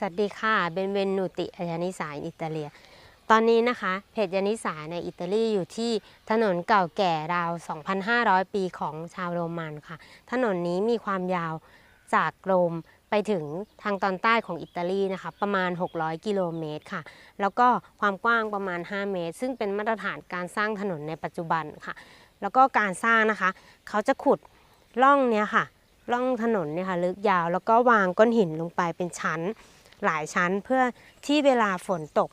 สวัสดีค่ะ เบนเวนูติอายานิสาอิตาเลีย ตอนนี้นะคะ เพจยานิสาในอิตาลีอยู่ที่ถนนเก่าแก่ราว 2,500 ปีของชาวโรมันค่ะ ถนนนี้มีความยาวจากโรมไปถึงทางตอนใต้ของอิตาลีนะคะ ประมาณ 600 กิโลเมตรค่ะ แล้วก็ความกว้างประมาณ 5 เมตร ซึ่งเป็นมาตรฐานการสร้างถนนในปัจจุบันค่ะ แล้วก็การสร้างนะคะ เขาจะขุดร่องเนี้ยค่ะร่องถนนเนี่ยค่ะลึกยาวแล้วก็วางก้อนหินลงไปเป็นชั้น หลายชั้นเพื่อที่เวลาฝนตก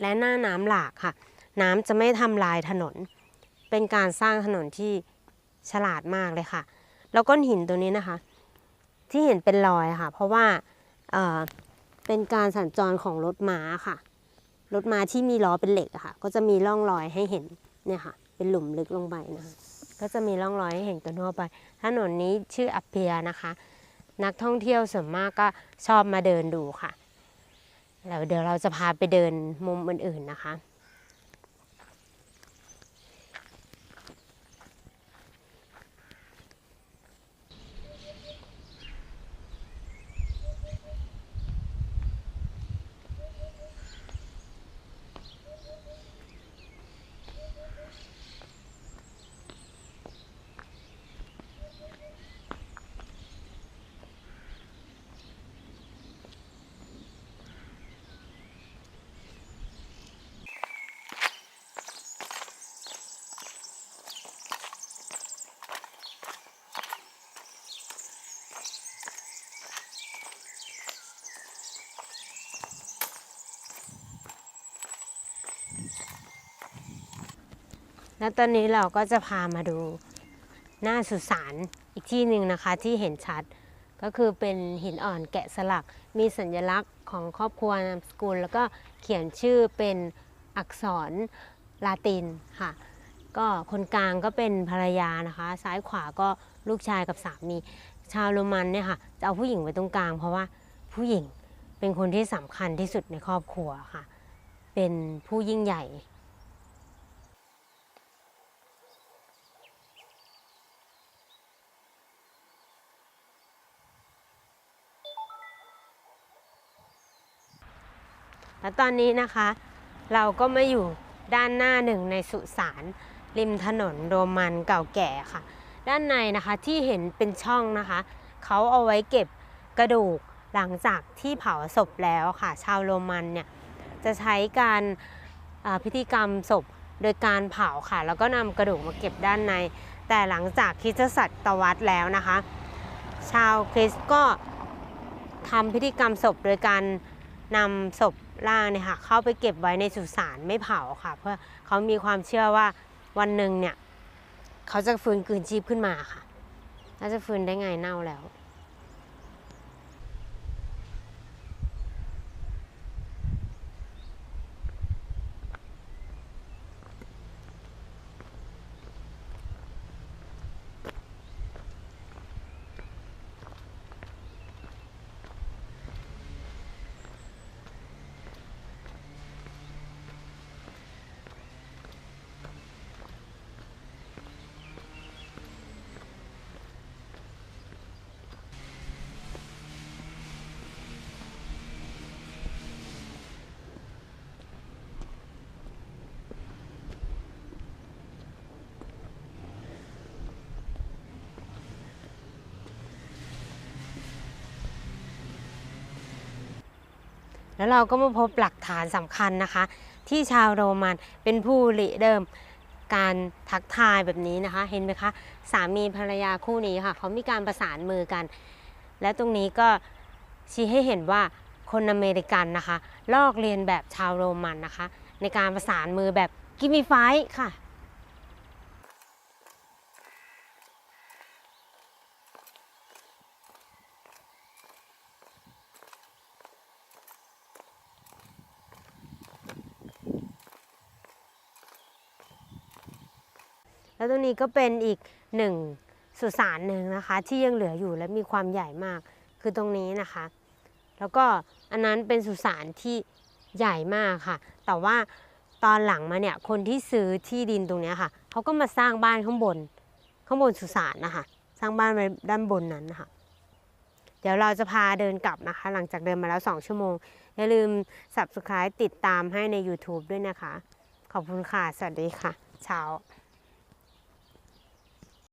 และหน้าน้ำหลากค่ะ น้ำจะไม่ทำลายถนน เป็นการสร้างถนนที่ฉลาดมากเลยค่ะ แล้วก้อนหินตัวนี้นะคะ ที่เห็นเป็นรอยค่ะ เพราะว่าเเป็นการสัญจรของรถม้าค่ะ รถม้าที่มีล้อเป็นเหล็กค่ะ ก็จะมีร่องรอยให้เห็นเนี่ยค่ะ เป็นหลุมลึกลงไปนะคะก็จะมีร่องรอยให้เห็นกันทั่วไป ถนนนี้ชื่ออัปเปียนะคะ นักท่องเที่ยวส่วนมากก็ชอบมาเดินดูค่ะแล้วเดี๋ยวเราจะพาไปเดินมุมอื่นๆนะคะ แล้วตอนนี้เราก็จะพามาดูหน้าสุสานอีกที่หนึ่งนะคะที่เห็นชัด ก็คือเป็นหินอ่อนแกะสลัก มีสัญลักษณ์ของครอบครัวนามสกุล แล้วก็เขียนชื่อเป็นอักษรลาตินค่ะ ก็คนกลางก็เป็นภรรยานะคะ ซ้ายขวาก็ลูกชายกับสามี ชาวโรมันเนี่ยค่ะจะเอาผู้หญิงไว้ตรงกลาง เพราะว่าผู้หญิงเป็นคนที่สำคัญที่สุดในครอบครัวค่ะ เป็นผู้ยิ่งใหญ่ และตอนนี้นะคะ เราก็มาอยู่ด้านหน้าหนึ่งในสุสานริมถนนโรมันเก่าแก่ค่ะ ด้านในนะคะที่เห็นเป็นช่องนะคะ เขาเอาไว้เก็บกระดูกหลังจากที่เผาศพแล้วค่ะ ชาวโรมันเนี่ยจะใช้การพิธีกรรมศพโดยการเผาค่ะ แล้วก็นำกระดูกมาเก็บด้านใน แต่หลังจากคริสตศตวรรษแล้วนะคะ ชาวคริสก็ทำพิธีกรรมศพโดยการนำศพ ร่างเนี่ยค่ะเข้าไปเก็บไว้ในสุสานไม่เผาค่ะ เพื่อเขามีความเชื่อว่าวันหนึ่งเนี่ยเขาจะฟื้นคืนชีพขึ้นมาค่ะ แล้วจะฟื้นได้ไงเน่าแล้ว แล้วเราก็มาพบหลักฐานสำคัญนะคะ ที่ชาวโรมันเป็นผู้ริเริ่มการทักทายแบบนี้นะคะ เห็นไหมคะ สามีภรรยาคู่นี้ค่ะ เขามีการประสานมือกัน และตรงนี้ก็ชี้ให้เห็นว่าคนอเมริกันนะคะ ลอกเรียนแบบชาวโรมันนะคะ ในการประสานมือแบบกิมมี่ไฟค่ะ แล้วตรงนี้ก็เป็นอีกหนึ่งสุสานหนึ่งนะคะ ที่ยังเหลืออยู่และมีความใหญ่มากคือตรงนี้นะคะ แล้วก็อันนั้นเป็นสุสานที่ใหญ่มากค่ะ แต่ว่าตอนหลังมาเนี่ยคนที่ซื้อที่ดินตรงนี้ค่ะเขาก็มาสร้างบ้านข้างบน ข้างบนสุสานนะคะสร้างบ้านไว้ด้านบนนั้นนะคะเดี๋ยวเราจะพาเดินกลับนะคะ หลังจากเดินมาแล้ว 2 ชั่วโมง อย่าลืม subscribe ติดตามให้ใน YouTube ด้วยนะคะ ขอบคุณค่ะ สวัสดีค่ะเช้า